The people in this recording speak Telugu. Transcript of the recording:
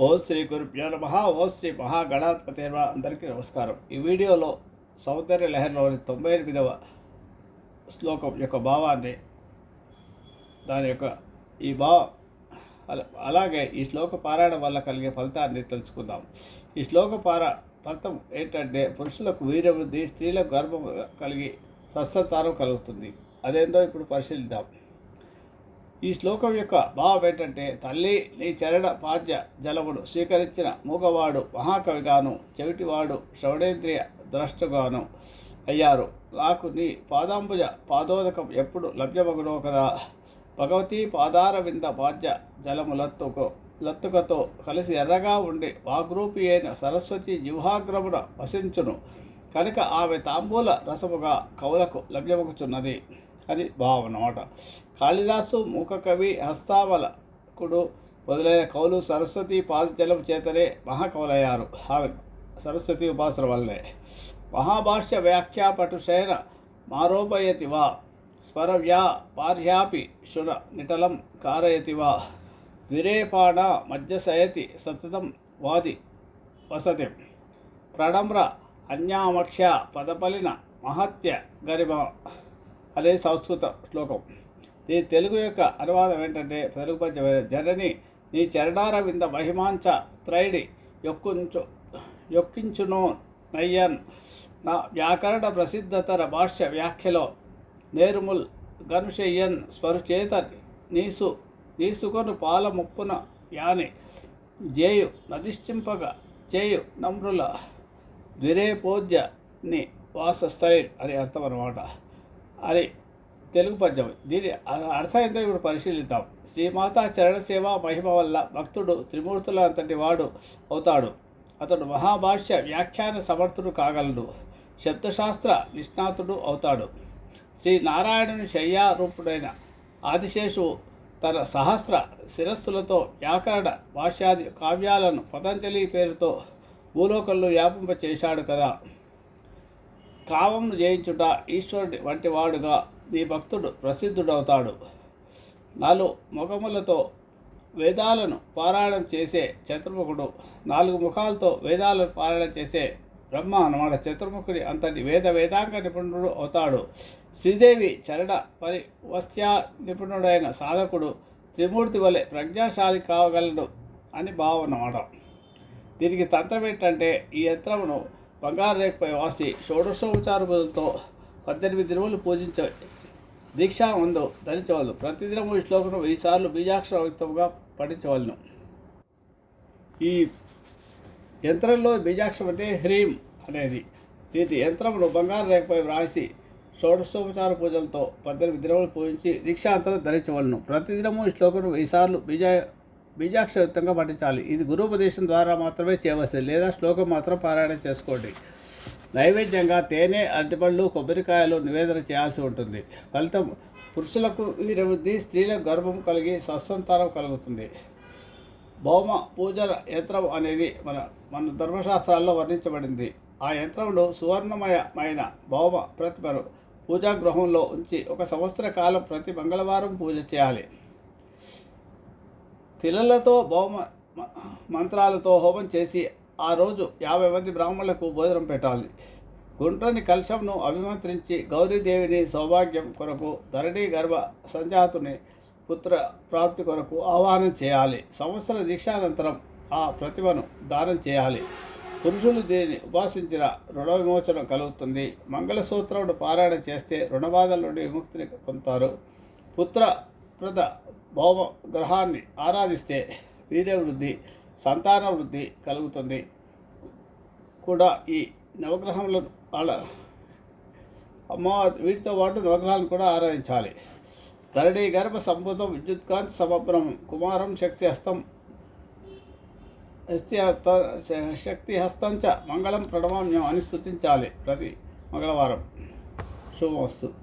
ఓ శ్రీ గురుభ్యో నమ ఓ శ్రీ మహాగణాధిపతి అందరికీ నమస్కారం. ఈ వీడియోలో సౌందర్య లహరిలోని తొంభై ఎనిమిదవ శ్లోకం యొక్క భావాన్ని దాని యొక్క ఈ భావ అలాగే ఈ శ్లోక పారాయణం వల్ల కలిగే ఫలితాన్ని తెలుసుకుందాం. ఈ శ్లోక పార ఫలితం ఏంటంటే పురుషులకు వీరవృద్ధి స్త్రీలకు గర్భం కలిగి సత్సంతానం కలుగుతుంది. అదేందో ఇప్పుడు పరిశీలిద్దాం. ఈ శ్లోకం యొక్క భావం ఏంటంటే తల్లి నీ చరణ పాద్య జలమును స్వీకరించిన మూగవాడు మహాకవిగాను చెవిటివాడు శ్రవణేంద్రియ ద్రష్టగాను అయ్యారు. నాకు నీ పాదాంబుజ పాదోదకం ఎప్పుడు లభ్యమగునో కదా. భగవతీ పాదార వింద పాద్య జలము లత్తుకు లత్తుకతో కలిసి ఎర్రగా ఉండి వాగ్రూపి అయిన సరస్వతి జిహ్వాగ్రమున వసించును. కనుక ఆమె తాంబూల రసముగా కవులకు లభ్యమగుచున్నది. అది భావం అన్నమాట. కాళిదాసు మూకకవి హస్తావలకుడు మొదలైన కవులు సరస్వతి పాదజలం చేతనే మహాకవులయ్యారు ఆమె సరస్వతి ఉపాసన వల్లే మహాభాష్య వ్యాఖ్యాపటు శయన మారోపయతి వా. స్మరవ్యా పార్యాపి శున నిటలం కారయతి వా. విరేపాణ మధ్యశయతి సతతం వాది వసతి. ప్రణమ్ర అన్యామక్ష పదపలిన మహత్య గరిమ అదే సంస్కృత శ్లోకం. ఈ తెలుగు యొక్క అనువాదం ఏంటంటే తెలుగు పద్యమైన జనని నీ చరణార వింద మహిమాంచ త్రైడి యొక్కించు యొక్కించునో నయ్యన్. నా వ్యాకరణ ప్రసిద్ధతర భాష్య వ్యాఖ్యలో నేరుముల్ గనుషయ్యన్ స్వరుచేత నీసు నీసుకొను పాల ముప్పున యాని జేయు నదిష్టింపగా చేయు నమ్రుల ద్విరేపోద్యని ని అని అర్థం అనమాట అని తెలుగు పద్యం. దీని అర్థం ఏంటో ఇప్పుడు పరిశీలిద్దాం. శ్రీమాత చరణ సేవ మహిమ వల్ల భక్తుడు త్రిమూర్తుల అంతటి వాడు అవుతాడు. అతడు మహాభాష్య వ్యాఖ్యాన సమర్థుడు కాగలడు. శబ్దశాస్త్ర నిష్ణాతుడు అవుతాడు. శ్రీ నారాయణుని శయ్యారూపుడైన ఆదిశేషు తన సహస్ర శిరస్సులతో వ్యాకరణ భాష్యాది కావ్యాలను పతంజలి పేరుతో భూలోకంలో వ్యాపింప చేశాడు కదా. కామమును జయించుట ఈశ్వరుడి వంటి వాడుగా నీ భక్తుడు ప్రసిద్ధుడవుతాడు. నాలుగు ముఖములతో వేదాలను పారాయణం చేసే చతుర్ముఖుడు నాలుగు ముఖాలతో వేదాలను పారాయణం చేసే బ్రహ్మ అన్నమాట. చతుర్ముఖుడి అంతటి వేద వేదాంగ నిపుణుడు అవుతాడు. శ్రీదేవి చరణ పరివస్త్యా నిపుణుడైన సాధకుడు త్రిమూర్తి వలె ప్రజ్ఞాశాలి కావగలడు అని భావనమాట దీనికి తంత్రం ఏంటంటే ఈ యంత్రమును బంగారు రేఖపై వాసి షోడశోపచార బదులతో పద్దెనిమిది దినములు పూజించ దీక్షా ముందు ధరించవలను ప్రతిదినము ఈ శ్లోకం వెయ్యి సార్లు బీజాక్షరయుక్తంగా పఠించవలను ఈ యంత్రంలో బీజాక్షరం అంటే హ్రీం అనేది. దీని యంత్రమును బంగారు రేఖపై వ్రాసి షోడశోపచార పూజలతో పద్దెనిమిది దినములు పూజించి దీక్షాంతరం ధరించవలను ప్రతిదినము ఈ శ్లోకం వెయ్యి సార్లు బీజా బీజాక్షరయుక్తంగా పఠించాలి. ఇది గురుపదేశం ద్వారా మాత్రమే చేయవలసింది లేదా శ్లోకం మాత్రం పారాయణ చేసుకోండి. నైవేద్యంగా తేనె అరటిపళ్ళు కొబ్బరికాయలు నివేదన చేయాల్సి ఉంటుంది. ఫలితం పురుషులకు వీరవృద్ధి స్త్రీలకు గర్భం కలిగి సత్సంతానం కలుగుతుంది. భౌమ పూజల యంత్రం అనేది మన మన ధర్మశాస్త్రాల్లో వర్ణించబడింది. ఆ యంత్రంలో సువర్ణమయమైన భౌమ ప్రతిమను పూజాగృహంలో ఉంచి ఒక సంవత్సర కాలం ప్రతి మంగళవారం పూజ చేయాలి. తిలలతో భౌమ మ- మంత్రాలతో హోమం చేసి ఆ రోజు యాభై మంది బ్రాహ్మణులకు భోజనం పెట్టాలి. గుండ్రని కలశంను అభిమంత్రించి గౌరీదేవిని సౌభాగ్యం కొరకు ధరణి గర్భ సంజాతుని పుత్ర ప్రాప్తి కొరకు ఆహ్వానం చేయాలి. సంవత్సర దీక్షానంతరం ఆ ప్రతిమను దానం చేయాలి. పురుషులు దీనిని ఉపాసించిన రుణ విమోచనం కలుగుతుంది. మంగళసూత్రమును పారాయణ చేస్తే రుణబాధల నుండి విముక్తిని పొందుతారు. పుత్ర ప్రద భౌమ గ్రహాన్ని ఆరాధిస్తే వీర్యవృద్ధి సంతాన వృద్ధి కలుగుతుంది. కూడా ఈ నవగ్రహములను వాళ్ళ అమ్మ వీటితో పాటు నవగ్రహాలను కూడా ఆరాధించాలి. ధరణి గర్భ సంభూతం విద్యుత్కాంత్ సమబ్రహం కుమారం శక్తి హస్తం శక్తి హస్త శక్తి హస్తంచ మంగళం ప్రణమామ్యం అని సూచించాలి ప్రతి మంగళవారం. శుభమస్తు.